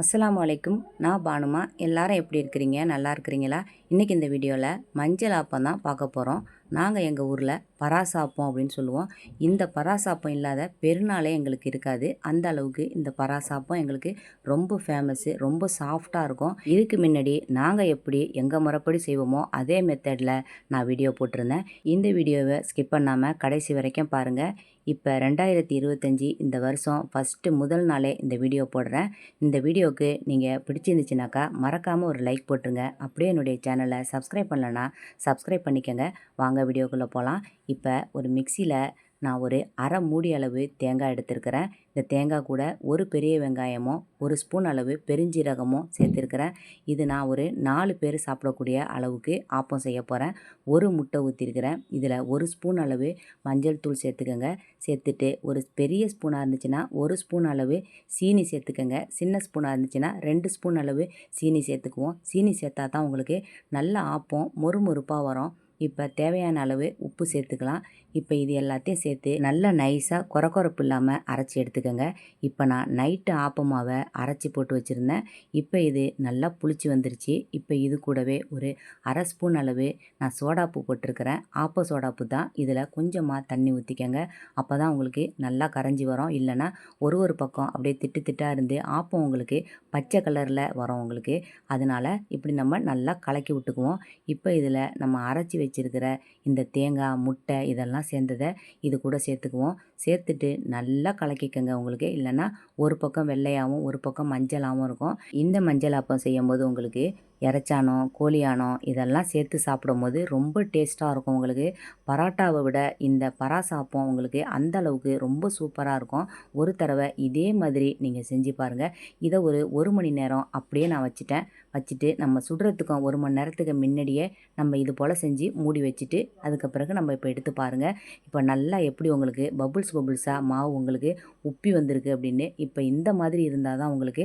அஸ்லாம் வலைக்கும் நான் பானுமா. எல்லாரும் எப்படி இருக்கிறீங்க? நல்லா இருக்கிறீங்களா? இன்றைக்கி இந்த வீடியோவில் மஞ்சள் ஆப்பம் தான் பார்க்க போகிறோம் நாங்கள் எங்கள் ஊரில் பராசாப்பம் அப்படின்னு சொல்லுவோம். இந்த பராசாப்பம் இல்லாத பெருநாளே எங்களுக்கு இருக்காது. அந்த அளவுக்கு இந்த பராசாப்பம் எங்களுக்கு ரொம்ப ஃபேமஸ்ஸு ரொம்ப சாஃப்டாக இருக்கும். இதுக்கு முன்னாடி நாங்கள் எப்படி எங்கள் முறைப்படி செய்வோமோ அதே மெத்தடில் நான் வீடியோ போட்டிருந்தேன். இந்த வீடியோவை ஸ்கிப் பண்ணாமல் கடைசி வரைக்கும் பாருங்கள் இப்போ ரெண்டாயிரத்தி இருபத்தஞ்சி இந்த வருஷம் ஃபஸ்ட்டு முதல் நாளே இந்த வீடியோ போடுறேன். இந்த வீடியோவுக்கு நீங்கள் பிடிச்சிருந்துச்சுனாக்கா மறக்காமல் ஒரு லைக் போட்டுருங்க. அப்படியே என்னுடைய சேனலை சப்ஸ்கிரைப் பண்ணலன்னா சப்ஸ்கிரைப் பண்ணிக்கோங்க. வாங்க வீடியோக்குள்ளே போகலாம். இப்போ ஒரு மிக்சியில் நான் ஒரு அரை மூடி அளவு தேங்காய் எடுத்திருக்கிறேன். இந்த தேங்காய் கூட ஒரு பெரிய வெங்காயமோ ஒரு ஸ்பூன் அளவு பெருஞ்சீரகமோ சேர்த்துருக்கிறேன். இது நான் ஒரு நாலு பேர் சாப்பிடக்கூடிய அளவுக்கு ஆப்பம் செய்ய போகிறேன் ஒரு முட்டை ஊற்றிருக்கிறேன் இதில் ஒரு ஸ்பூன் அளவு மஞ்சள் தூள் சேர்த்துக்கோங்க. சேர்த்துட்டு ஒரு பெரிய ஸ்பூனாக இருந்துச்சுன்னா ஒரு ஸ்பூன் அளவு சீனி சேர்த்துக்கோங்க. சின்ன ஸ்பூனாக இருந்துச்சுன்னா ரெண்டு ஸ்பூன் அளவு சீனி சேர்த்துக்குவோம். சீனி சேர்த்தா தான் உங்களுக்கு நல்ல ஆப்பம் மொறுமொறுப்பாக வரும். இப்போ தேவையான அளவு உப்பு சேர்த்துக்கலாம். இப்போ இது எல்லாத்தையும் சேர்த்து நல்லா நைஸாக குறக்குறப்பு இல்லாமல் அரைச்சி எடுத்துக்கோங்க. இப்போ நான் நைட்டு ஆப்பமாவை அரைச்சி போட்டு வச்சுருந்தேன். இப்போ இது நல்லா புளிச்சு வந்துருச்சு. இப்போ இது கூடவே ஒரு அரை ஸ்பூன் அளவு நான் சோடாப்பு போட்டிருக்கிறேன். ஆப்ப சோடாப்பு தான். இதில் கொஞ்சமாக தண்ணி ஊற்றிக்கங்க அப்போ தான் உங்களுக்கு நல்லா கரைஞ்சி வரும். இல்லைன்னா ஒரு ஒரு பக்கம் அப்படியே திட்டு திட்டாக இருந்து ஆப்பம் உங்களுக்கு பச்சை கலரில் வரும் உங்களுக்கு. அதனால் இப்படி நம்ம நல்லா கலக்கி விட்டுக்குவோம். இப்போ இதில் நம்ம அரைச்சி வச்சு வச்சுருக்கிற இந்த தேங்காய் முட்டை இதெல்லாம் சேர்ந்ததை இது கூட சேர்த்துக்குவோம். சேர்த்துட்டு நல்லா கலக்கிக்கங்க உங்களுக்கு. இல்லைன்னா ஒரு பக்கம் வெள்ளையாகவும் ஒரு பக்கம் மஞ்சளாகவும் இருக்கும். இந்த மஞ்சள் அப்பம் செய்யும்போது உங்களுக்கு இறைச்சானம் கோழியானம் இதெல்லாம் சேர்த்து சாப்பிடும்போது ரொம்ப டேஸ்ட்டாக இருக்கும் உங்களுக்கு. பரோட்டாவை விட இந்த பராசாப்பம் உங்களுக்கு அந்த அளவுக்கு ரொம்ப சூப்பராக இருக்கும். ஒரு தடவை இதே மாதிரி நீங்கள் செஞ்சு பாருங்கள் இதை ஒரு ஒரு மணி நேரம் அப்படியே நான் வச்சுட்டேன். வச்சுட்டு நம்ம சுடுறதுக்கும் ஒரு மணி நேரத்துக்கு முன்னாடியே நம்ம இது போல் செஞ்சு மூடி வச்சுட்டு அதுக்கு பிறகு நம்ம இப்போ எடுத்து பாருங்கள் இப்போ நல்லா எப்படி உங்களுக்கு பபுள்ஸ் பபுள்ஸாக மாவு உங்களுக்கு உப்பி வந்திருக்கு அப்படின்னு இப்போ இந்த மாதிரி இருந்தால் தான் உங்களுக்கு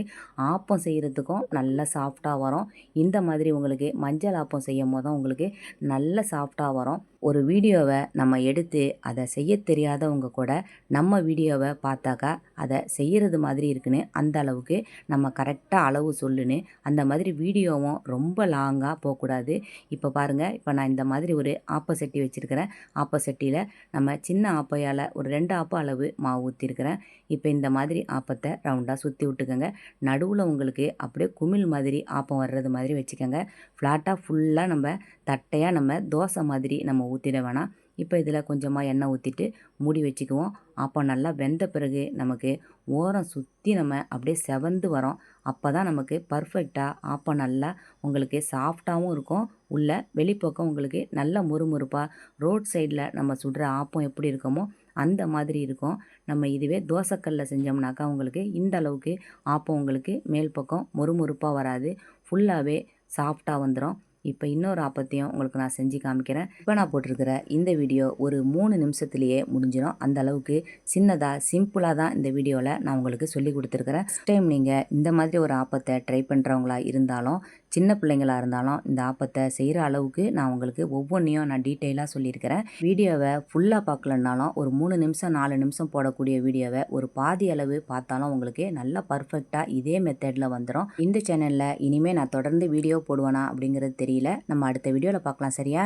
ஆப்பம் செய்கிறதுக்கும் நல்லா சாஃப்டாக வரும். இந்த மாதிரி உங்களுக்கு மஞ்சள் ஆப்பம் செய்யும் போது தான் உங்களுக்கு நல்ல சாஃப்டாக வரும். ஒரு வீடியோவை நம்ம எடுத்து அதை செய்ய தெரியாதவங்க கூட நம்ம வீடியோவை பார்த்தாக்கா அதை செய்கிறது மாதிரி இருக்குன்னு அந்த அளவுக்கு நம்ம கரெக்டாக அளவு சொல்லுன்னு அந்த மாதிரி வீடியோவும் ரொம்ப லாங்காக போகக்கூடாது. இப்போ பாருங்கள் இப்போ நான் இந்த மாதிரி ஒரு ஆப்பசட்டி வச்சுருக்கிறேன். ஆப்பசட்டியில் நம்ம சின்ன ஆப்பையால் ஒரு ரெண்டு ஆப்பம் அளவு மாவு ஊற்றிருக்கிறேன் இப்போ இந்த மாதிரி ஆப்பத்தை ரவுண்டாக சுற்றி விட்டுக்கோங்க. நடுவில் உங்களுக்கு அப்படியே குமிழ் மாதிரி ஆப்பம் வர்றது மாதிரி வச்சுக்கோங்க. ஃப்ளாட்டாக ஃபுல்லாக நம்ம தட்டையாக நம்ம தோசை மாதிரி நம்ம ஊற்றிட வேணாம் இப்போ இதில் கொஞ்சமாக எண்ணெய் ஊற்றிட்டு மூடி வச்சுக்குவோம். அப்போ நல்லா வெந்த பிறகு நமக்கு ஓரம் சுற்றி நம்ம அப்படியே செவந்து வரோம். அப்போ தான் நமக்கு பர்ஃபெக்டாக ஆப்பம் நல்லா உங்களுக்கு சாஃப்டாகவும் இருக்கும். உள்ள வெளிப்பக்கம் உங்களுக்கு நல்ல முறுமுறுப்பாக ரோட் சைடில் நம்ம சுடுற ஆப்பம் எப்படி இருக்கோமோ அந்த மாதிரி இருக்கும். நம்ம இதுவே தோசைக்கல்லில் செஞ்சோம்னாக்கா உங்களுக்கு இந்த அளவுக்கு ஆப்பம் உங்களுக்கு மேல் பக்கம் மொறுமொறுப்பாக வராது. ஃபுல்லாகவே சாஃப்டாக வந்துடும் இப்போ இன்னொரு ஆப்பத்தையும் உங்களுக்கு நான் செஞ்சு காமிக்கிறேன். இப்போ நான் போட்டிருக்கிற இந்த வீடியோ ஒரு மூணு நிமிஷத்துலேயே முடிஞ்சிடும் அந்த அளவுக்கு சின்னதாக சிம்பிளாக தான் இந்த வீடியோவில் நான் உங்களுக்கு சொல்லி கொடுத்துருக்குறேன். டைம் நீங்கள் இந்த மாதிரி ஒரு ஆப்பத்தை ட்ரை பண்ணுறவங்களா இருந்தாலும் சின்ன பிள்ளைங்களாக இருந்தாலும் இந்த ஆப்பத்தை செய்கிற அளவுக்கு நான் உங்களுக்கு ஒவ்வொன்றையும் நான் டீட்டெயிலாக சொல்லியிருக்கிறேன். வீடியோவை ஃபுல்லாக பார்க்கலனாலும் ஒரு மூணு நிமிஷம் நாலு நிமிஷம் போடக்கூடிய வீடியோவை ஒரு பாதி அளவு பார்த்தாலும் உங்களுக்கு நல்லா பர்ஃபெக்டாக இதே மெத்தடில் வந்துடும் இந்த சேனலில் இனிமேல் நான் தொடர்ந்து வீடியோ போடுவேனா அப்படிங்கிறது தெரியும் தெரியல நம்ம அடுத்த வீடியோவில் பார்க்கலாம் சரியா?